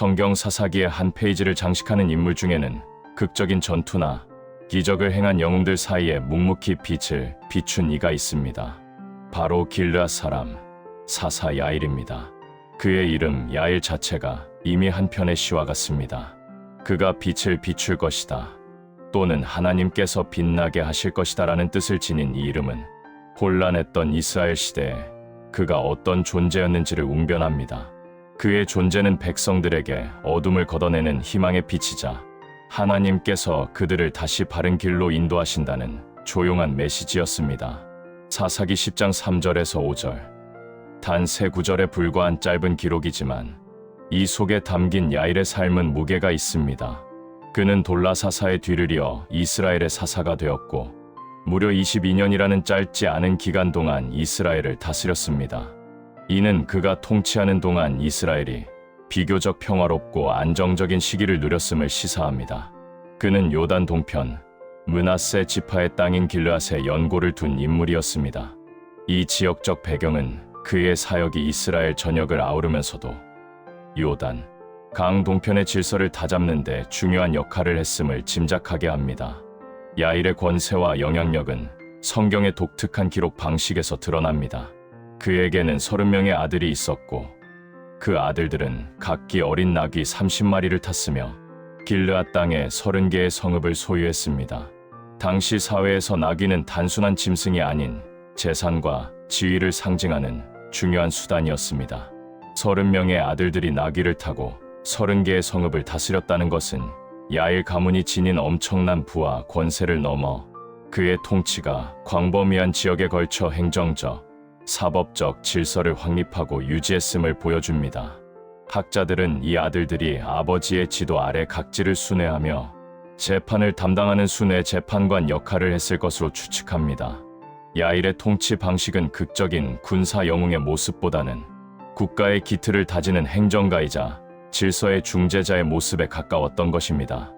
성경 사사기의 한 페이지를 장식하는 인물 중에는 극적인 전투나 기적을 행한 영웅들 사이에 묵묵히 빛을 비춘 이가 있습니다. 바로 길르앗 사람 사사 야일입니다. 그의 이름 야일 자체가 이미 한 편의 시와 같습니다. 그가 빛을 비출 것이다. 또는 하나님께서 빛나게 하실 것이다라는 뜻을 지닌 이 이름은 혼란했던 이스라엘 시대에 그가 어떤 존재였는지를 웅변합니다. 그의 존재는 백성들에게 어둠을 걷어내는 희망의 빛이자 하나님께서 그들을 다시 바른 길로 인도하신다는 조용한 메시지였습니다. 사사기 10장 3절에서 5절. 단 세 구절에 불과한 짧은 기록이지만 이 속에 담긴 야일의 삶은 무게가 있습니다. 그는 돌라 사사의 뒤를 이어 이스라엘의 사사가 되었고 무려 22년이라는 짧지 않은 기간 동안 이스라엘을 다스렸습니다. 이는 그가 통치하는 동안 이스라엘이 비교적 평화롭고 안정적인 시기를 누렸음을 시사합니다. 그는 요단 동편 문하세 지파의 땅인 길르앗에 연고를 둔 인물이었습니다. 이 지역적 배경은 그의 사역이 이스라엘 전역을 아우르면서도 요단 강 동편의 질서를 다잡는 데 중요한 역할을 했음을 짐작하게 합니다. 야일의 권세와 영향력은 성경의 독특한 기록 방식에서 드러납니다. 그에게는 30명의 아들이 있었고 그 아들들은 각기 어린 나귀 30마리를 탔으며 길르앗 땅에 30개의 성읍을 소유했습니다. 당시 사회에서 나귀는 단순한 짐승이 아닌 재산과 지위를 상징하는 중요한 수단이었습니다. 30명의 아들들이 나귀를 타고 30개의 성읍을 다스렸다는 것은 야일 가문이 지닌 엄청난 부와 권세를 넘어 그의 통치가 광범위한 지역에 걸쳐 행정적, 사법적 질서를 확립하고 유지했음을 보여줍니다. 학자들은 이 아들들이 아버지의 지도 아래 각지를 순회하며 재판을 담당하는 순회 재판관 역할을 했을 것으로 추측합니다. 야일의 통치 방식은 극적인 군사 영웅의 모습보다는 국가의 기틀을 다지는 행정가이자 질서의 중재자의 모습에 가까웠던 것입니다.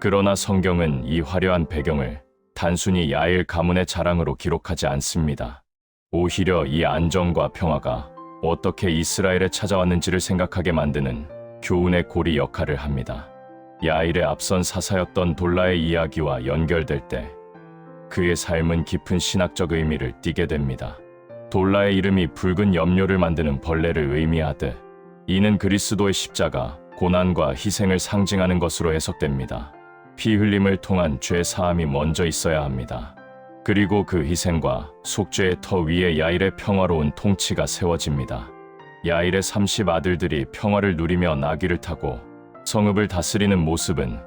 그러나 성경은 이 화려한 배경을 단순히 야일 가문의 자랑으로 기록하지 않습니다. 오히려 이 안정과 평화가 어떻게 이스라엘에 찾아왔는지를 생각하게 만드는 교훈의 고리 역할을 합니다. 야일의 앞선 사사였던 돌라의 이야기와 연결될 때 그의 삶은 깊은 신학적 의미를 띠게 됩니다. 돌라의 이름이 붉은 염료를 만드는 벌레를 의미하듯 이는 그리스도의 십자가, 고난과 희생을 상징하는 것으로 해석됩니다. 피 흘림을 통한 죄 사함이 먼저 있어야 합니다. 그리고 그 희생과 속죄의 터 위에 야일의 평화로운 통치가 세워집니다. 야일의 30 아들들이 평화를 누리며 나귀를 타고 성읍을 다스리는 모습은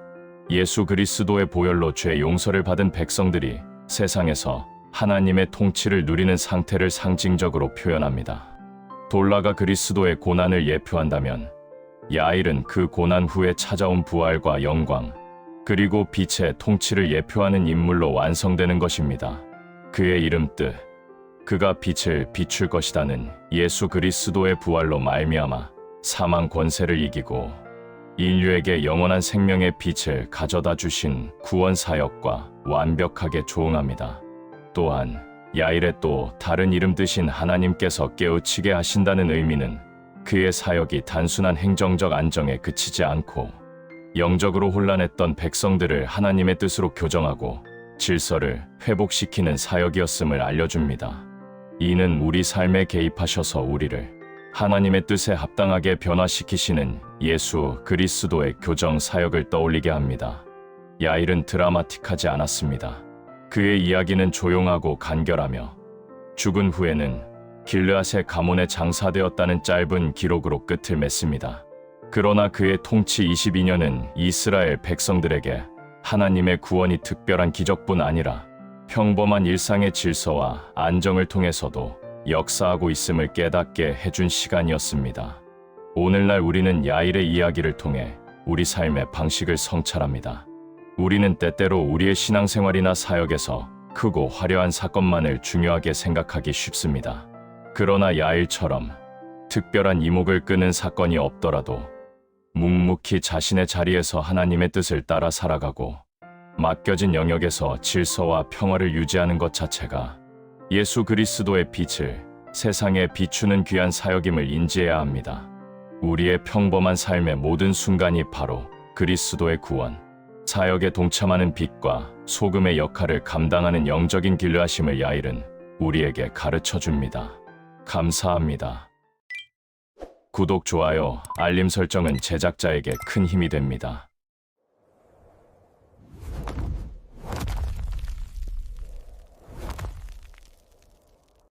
예수 그리스도의 보혈로 죄 용서를 받은 백성들이 세상에서 하나님의 통치를 누리는 상태를 상징적으로 표현합니다. 돌라가 그리스도의 고난을 예표한다면 야일은 그 고난 후에 찾아온 부활과 영광, 그리고 빛의 통치를 예표하는 인물로 완성되는 것입니다. 그의 이름 뜻, 그가 빛을 비출 것이다는 예수 그리스도의 부활로 말미암아 사망 권세를 이기고 인류에게 영원한 생명의 빛을 가져다 주신 구원 사역과 완벽하게 조응합니다. 또한 야일의 또 다른 이름 뜻인 하나님께서 깨우치게 하신다는 의미는 그의 사역이 단순한 행정적 안정에 그치지 않고 영적으로 혼란했던 백성들을 하나님의 뜻으로 교정하고 질서를 회복시키는 사역이었음을 알려줍니다. 이는 우리 삶에 개입하셔서 우리를 하나님의 뜻에 합당하게 변화시키시는 예수 그리스도의 교정 사역을 떠올리게 합니다. 야일은 드라마틱하지 않았습니다. 그의 이야기는 조용하고 간결하며 죽은 후에는 길르앗의 가문에 장사되었다는 짧은 기록으로 끝을 맺습니다. 그러나 그의 통치 22년은 이스라엘 백성들에게 하나님의 구원이 특별한 기적뿐 아니라 평범한 일상의 질서와 안정을 통해서도 역사하고 있음을 깨닫게 해준 시간이었습니다. 오늘날 우리는 야일의 이야기를 통해 우리 삶의 방식을 성찰합니다. 우리는 때때로 우리의 신앙생활이나 사역에서 크고 화려한 사건만을 중요하게 생각하기 쉽습니다. 그러나 야일처럼 특별한 이목을 끄는 사건이 없더라도 묵묵히 자신의 자리에서 하나님의 뜻을 따라 살아가고 맡겨진 영역에서 질서와 평화를 유지하는 것 자체가 예수 그리스도의 빛을 세상에 비추는 귀한 사역임을 인지해야 합니다. 우리의 평범한 삶의 모든 순간이 바로 그리스도의 구원, 사역에 동참하는 빛과 소금의 역할을 감당하는 영적인 길르하심을 야일은 우리에게 가르쳐 줍니다. 감사합니다. 구독, 좋아요, 알림 설정은 제작자에게 큰 힘이 됩니다.